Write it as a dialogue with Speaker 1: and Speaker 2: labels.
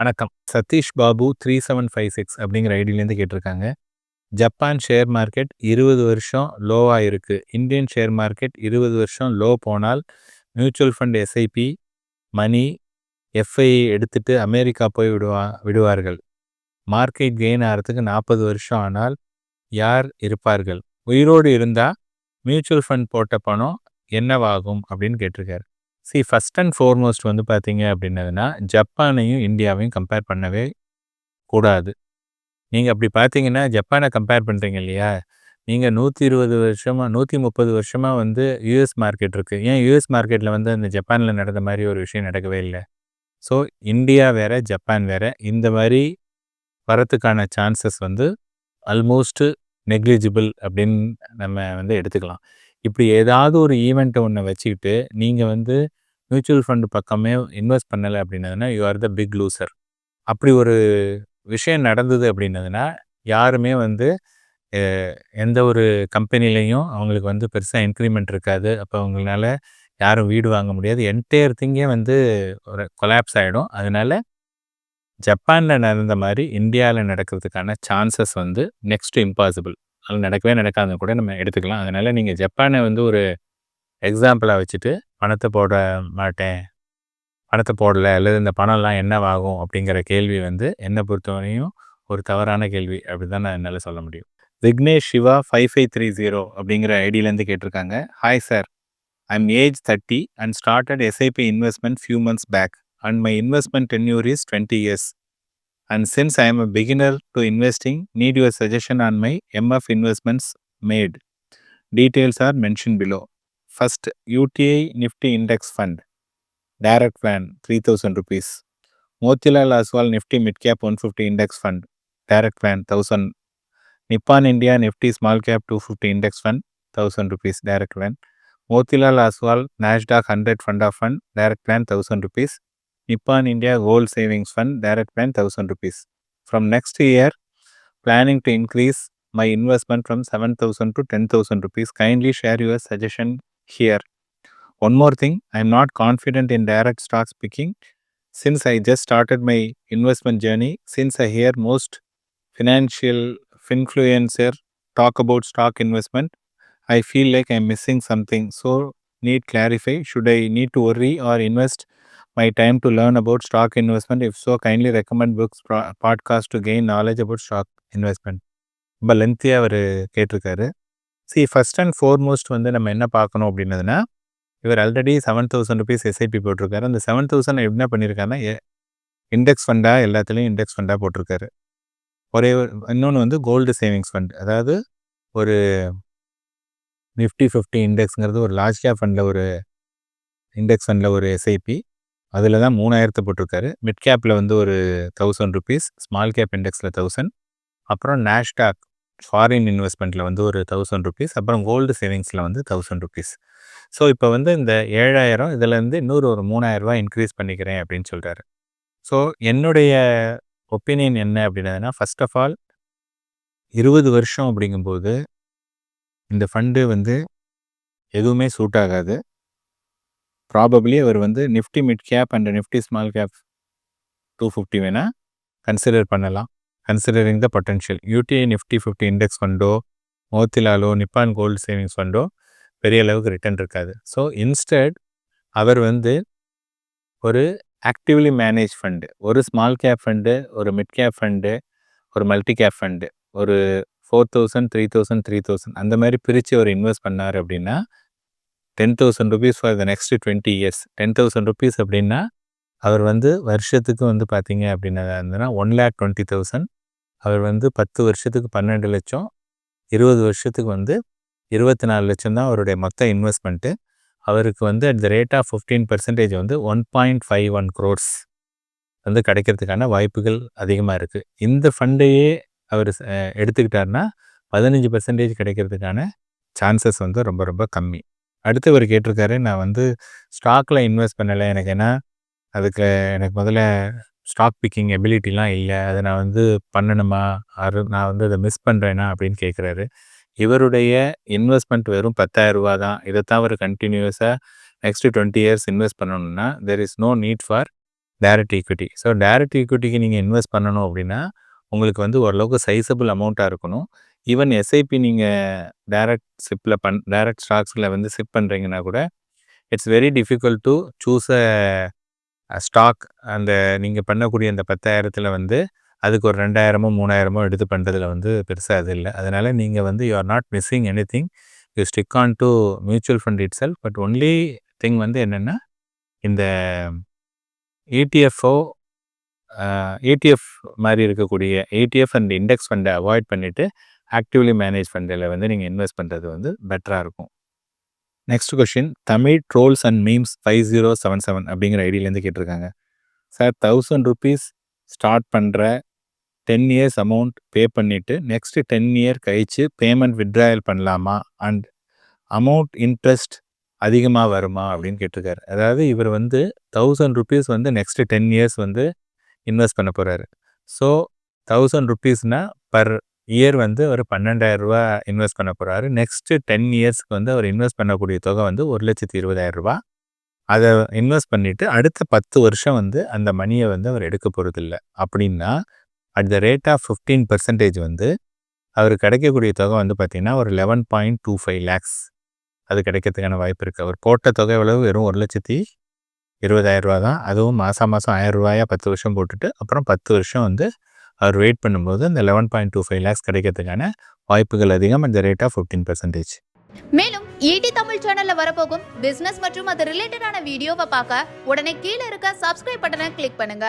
Speaker 1: வணக்கம். சதீஷ் பாபு 3756 அப்படிங்கிற ஐடியிலேருந்து கேட்டிருக்காங்க. ஜப்பான் ஷேர் மார்க்கெட் 20 வருஷம் லோவாக இருக்கு. இந்தியன் ஷேர் மார்க்கெட் 20 வருஷம் லோ போனால் மியூச்சுவல் ஃபண்ட் எஸ்ஐபி மணி எஃப்ஐ எடுத்துட்டு அமெரிக்கா போய் விடுவா விடுவார்கள். மார்க்கெட் கெயின் ஆகிறதுக்கு 40 வருஷம் ஆனால் யார் இருப்பார்கள்? உயிரோடு இருந்தால் மியூச்சுவல் ஃபண்ட் போட்ட பணம் என்னவாகும்? அப்படின்னு கேட்டிருக்காரு. சி ஃபஸ்ட் அண்ட் ஃபோர்மோஸ்ட் வந்து பார்த்தீங்க அப்படின்னதுன்னா, ஜப்பானையும் இந்தியாவையும் கம்பேர் பண்ணவே கூடாது. நீங்கள் அப்படி பார்த்தீங்கன்னா, ஜப்பானை கம்பேர் பண்ணுறீங்க இல்லையா? நீங்கள் நூற்றி இருபது வருஷமாக நூற்றி முப்பது வருஷமாக வந்து யுஎஸ் மார்க்கெட் இருக்குது ஏன் யுஎஸ் மார்க்கெட்டில் வந்து அந்த ஜப்பானில் நடந்த மாதிரி ஒரு விஷயம் நடக்கவே இல்லை ஸோ இந்தியா வேற, ஜப்பான் வேறு இந்த மாதிரி வரத்துக்கான சான்சஸ் வந்து அல்மோஸ்ட்டு நெக்லிஜிபிள் அப்படின்னு நம்ம வந்து எடுத்துக்கலாம். இப்படி ஏதாவது ஒரு ஈவெண்ட்டை ஒன்று வச்சுக்கிட்டு, நீங்கள் வந்து மியூச்சுவல் ஃபண்டு பக்கமே இன்வெஸ்ட் பண்ணலை அப்படின்னதுன்னா, you are the big loser. அப்படி ஒரு விஷயம் நடந்தது அப்படின்னதுன்னா, யாருமே வந்து எந்த ஒரு கம்பெனிலையும் அவங்களுக்கு வந்து பெருசாக இன்க்ரிமெண்ட் இருக்காது. அப்போ அவங்களால யாரும் வீடு வாங்க முடியாது. என்டையர் திங்கே வந்து ஒரு கொலாப்ஸ் ஆகிடும் அதனால ஜப்பானில் நடந்த மாதிரி இந்தியாவில் நடக்கிறதுக்கான சான்சஸ் வந்து நெக்ஸ்ட் இம்பாசிபிள். அது நடக்கவே நடக்காதுன்னு கூட நம்ம எடுத்துக்கலாம். அதனால் நீங்கள் ஜப்பானை வந்து ஒரு எக்ஸாம்பிளாக வச்சுட்டு, பணத்தை போட மாட்டேன். பணத்தை போடல அல்லது இந்த பணம்லாம் என்னவாகும்? அப்படிங்கிற கேள்வி வந்து என்னை பொறுத்தவரையும் ஒரு தவறான கேள்வி. அப்படிதான் நான் என்னால் சொல்ல முடியும். விக்னேஷ் சிவா 5530 அப்படிங்கிற ஐடியிலேருந்து கேட்டிருக்காங்க. Hi sir. I am age 30 and started SIP investment few months back and my investment tenure is 20 years. And since I am a beginner to investing need your suggestion on my MF investments mate. Details are mention below. First UTI Nifty index fund. Direct plan 3000 rupees. Motilal Oswal Nifty mid cap 150 index fund. Direct plan 1000. Nippon India Nifty small cap 250 index fund 1000 rupees direct plan. Motilal Oswal Nasdaq 100 fund of fund direct plan 1000 rupees. Nippon India gold savings fund direct plan 1000 rupees. From next year, planning to increase my investment from 7000 to 10,000 rupees. Kindly share your suggestion here. One more thing, I am not confident in direct stocks picking since I just started my investment journey. Since I hear most financial influencer talk about stock investment, I feel like I am missing something. So need clarify. Should I need to worry or invest my time to learn about stock investment? If so, kindly recommend books, pro- podcast to gain knowledge about stock investment. ரொம்ப லென்த்தியாக அவர் கேட்டிருக்காரு C first and foremost வந்து நம்ம என்ன பார்க்கணும் அப்படின்னதுன்னா இவர் already seven thousand rupees SIP போட்டிருக்காரு. அந்த செவன் தௌசண்ட் என்ன பண்ணியிருக்காருன்னா இண்டெக்ஸ் ஃபண்டாக எல்லாத்துலேயும் இண்டெக்ஸ் ஃபண்டாக போட்டிருக்காரு. ஒரே இன்னொன்று வந்து கோல்டு சேவிங்ஸ் ஃபண்ட் அதாவது ஒரு நிஃப்டி ஃபிஃப்டி இண்டெக்ஸுங்கிறது ஒரு லார்ஜ் கேப் ஃபண்டில் ஒரு இண்டெக்ஸ் ஃபண்டில் ஒரு எஸ்ஐபி அதில் தான் மூணாயிரத்தை போட்டிருக்காரு. மிட் கேப்பில் வந்து ஒரு தௌசண்ட் ருபீஸ் ஸ்மால் கேப் இண்டெக்ஸில் தௌசண்ட் அப்புறம் நேஷ்டாக் ஃபாரின் இன்வெஸ்ட்மெண்ட்டில் வந்து ஒரு தௌசண்ட் ருபீஸ் அப்புறம் கோல்டு சேவிங்ஸில் வந்து தௌசண்ட் ருபீஸ் ஸோ இப்போ வந்து இந்த ஏழாயிரம் இதிலேருந்து இன்னொரு ஒரு மூணாயிரரூபா இன்க்ரீஸ் பண்ணிக்கிறேன் அப்படின்னு சொல்கிறாரு ஸோ என்னுடைய ஒப்பீனியன் என்ன அப்படின்னதுன்னா ஃபர்ஸ்ட் ஆஃப் ஆல் இருபது வருஷம் அப்படிங்கும்போது இந்த ஃபண்டு வந்து எதுவுமே சூட் ஆகாது. ப்ராபப்ளி அவர் வந்து Nifty mid cap and Nifty small cap two fifty வேணால் கன்சிடர் பண்ணலாம். Considering the potential UTI Nifty fifty index ஃபண்டோ மோத்திலாலோ நிப்பான் கோல்டு சேவிங்ஸ் ஃபண்டோ பெரிய அளவுக்கு ரிட்டர்ன் இருக்காது. ஸோ இன்ஸ்டட் அவர் வந்து ஒரு ஆக்டிவ்லி மேனேஜ் ஃபண்டு ஒரு ஸ்மால் கேப் ஃபண்டு ஒரு மிட் கேப் ஃபண்டு ஒரு மல்டி கேப் ஃபண்டு ஒரு four thousand three thousand three thousand அந்த மாதிரி பிரித்து அவர் இன்வெஸ்ட் பண்ணார் அப்படின்னா ten thousand rupees for the next twenty years ten thousand rupees அப்படின்னா அவர் வந்து வருஷத்துக்கு வந்து பார்த்தீங்க அப்படின்னா இருந்ததுன்னா ஒன் லேக் டுவெண்ட்டி தௌசண்ட் அவர் வந்து பத்து வருஷத்துக்கு பன்னெண்டு லட்சம் இருபது வருஷத்துக்கு வந்து இருபத்தி நாலு லட்சம் தான் அவருடைய மொத்த இன்வெஸ்ட்மெண்ட்டு அவருக்கு வந்து at the rate of fifteen percentage வந்து one point five one crores வந்து கிடைக்கிறதுக்கான வாய்ப்புகள் அதிகமாக இருக்குது இந்த ஃபண்டையே அவர் எடுத்துக்கிட்டாருன்னா பதினஞ்சு பர்சன்டேஜ் கிடைக்கிறதுக்கான சான்சஸ் வந்து ரொம்ப ரொம்ப கம்மி. அடுத்து அவர் கேட்டிருக்காரு நான் வந்து ஸ்டாக்கில் இன்வெஸ்ட் பண்ணலை எனக்கு. ஏன்னா அதுக்கு எனக்கு முதல்ல ஸ்டாக் பிக்கிங் எபிலிட்டிலாம் இல்லை. அதை நான் வந்து பண்ணணுமா? அது நான் வந்து அதை மிஸ் பண்ணுறேனா அப்படின்னு கேட்குறாரு. இவருடைய இன்வெஸ்ட்மெண்ட் வெறும் பத்தாயிரம் ரூபா தான். இதைத்தான் அவர் கண்டினியூஸாக நெக்ஸ்ட் டுவெண்ட்டி இயர்ஸ் இன்வெஸ்ட் பண்ணணும்னா there is no need for direct equity so direct ஈக்விட்டிக்கு நீங்கள் இன்வெஸ்ட் பண்ணணும் அப்படின்னா உங்களுக்கு வந்து ஓரளவுக்கு சைஸபிள் அமௌண்ட்டாக இருக்கணும். ஈவன் எஸ்ஐபி நீங்கள் டேரக்ட் சிப்பில் பண் டேரக்ட் ஸ்டாக்ஸில் வந்து சிப் பண்ணுறீங்கன்னா கூட it's very difficult to choose a stock அந்த நீங்கள் பண்ணக்கூடிய அந்த பத்தாயிரத்தில் வந்து அதுக்கு ஒரு ரெண்டாயிரமோ மூணாயிரமோ எடுத்து பண்ணுறதுல வந்து பெருசாக அது இல்லை. அதனால் நீங்கள் வந்து you are not missing any thing you stick on to mutual fund itself but only thing வந்து என்னென்னா இந்த இடிஎஃப்ஓ ஏடிஎஃப் மாதிரி இருக்கக்கூடிய ஏடிஎஃப் அண்ட் இண்டெக்ஸ் ஃபண்டை அவாய்ட் பண்ணிவிட்டு ஆக்டிவ்லி மேனேஜ் ஃபண்டில் வந்து நீங்கள் இன்வெஸ்ட் பண்ணுறது வந்து பெட்டராக இருக்கும். Next question Tamil trolls and memes five zero seven seven அப்படிங்கிற ஐடியிலேருந்து கேட்டிருக்காங்க. சார் தௌசண்ட் ருபீஸ் ஸ்டார்ட் பண்ணுற டென் இயர்ஸ் அமௌண்ட் பே பண்ணிவிட்டு நெக்ஸ்ட்டு டென் இயர் கழிச்சு பேமெண்ட் வித்ட்ராயல் பண்ணலாமா? அண்ட் அமௌண்ட் இன்ட்ரெஸ்ட் அதிகமாக வருமா? அப்படின்னு கேட்டிருக்காரு. அதாவது இவர் வந்து தௌசண்ட் ருபீஸ் வந்து நெக்ஸ்ட்டு டென் இயர்ஸ் வந்து இன்வெஸ்ட் பண்ண போகிறாரு ஸோ தௌசண்ட் ருபீஸ்னால் பர் இயர் வந்து அவர் பன்னெண்டாயிரரூபா இன்வெஸ்ட் பண்ண போகிறாரு நெக்ஸ்ட்டு டென் இயர்ஸ்க்கு வந்து அவர் இன்வெஸ்ட் பண்ணக்கூடிய தொகை வந்து ஒரு லட்சத்தி இருபதாயிரம் ரூபா அதை இன்வெஸ்ட் பண்ணிவிட்டு அடுத்த பத்து வருஷம் வந்து அந்த மணியை வந்து அவர் எடுக்க போகிறதில்ல அப்படின்னா at the rate of fifteen percentage வந்து அவர் கிடைக்கக்கூடிய தொகை வந்து பார்த்திங்கன்னா ஒரு eleven point two five lakhs அது கிடைக்கிறதுக்கான வாய்ப்பு இருக்குது அவர் போட்ட தொகை எவ்வளவு? வெறும் ஒரு லட்சத்தி இருபதாயிரரூவா தான். அதுவும் மாதம் மாதம் ஆயிரம் ரூபாயாக பத்து வருஷம் போட்டுட்டு அப்புறம் பத்து வருஷம் வந்து அவர் வெயிட் பண்ணும்போது அந்த eleven point two five lakhs கிடைக்கிறதுக்கான வாய்ப்புகள் அதிகம். அந்த ரேட் ஆஃப் ஃபிஃப்டீன் பர்சன்டேஜ்
Speaker 2: மேலும் ஈடி தமிழ் சேனல்ல வரப்போகும் பிசினஸ் மற்றும் அது ரிலேட்டடான வீடியோவை பார்க்க உடனே கீழே இருக்க சப்ஸ்கிரைப் பட்டனை கிளிக் பண்ணுங்க.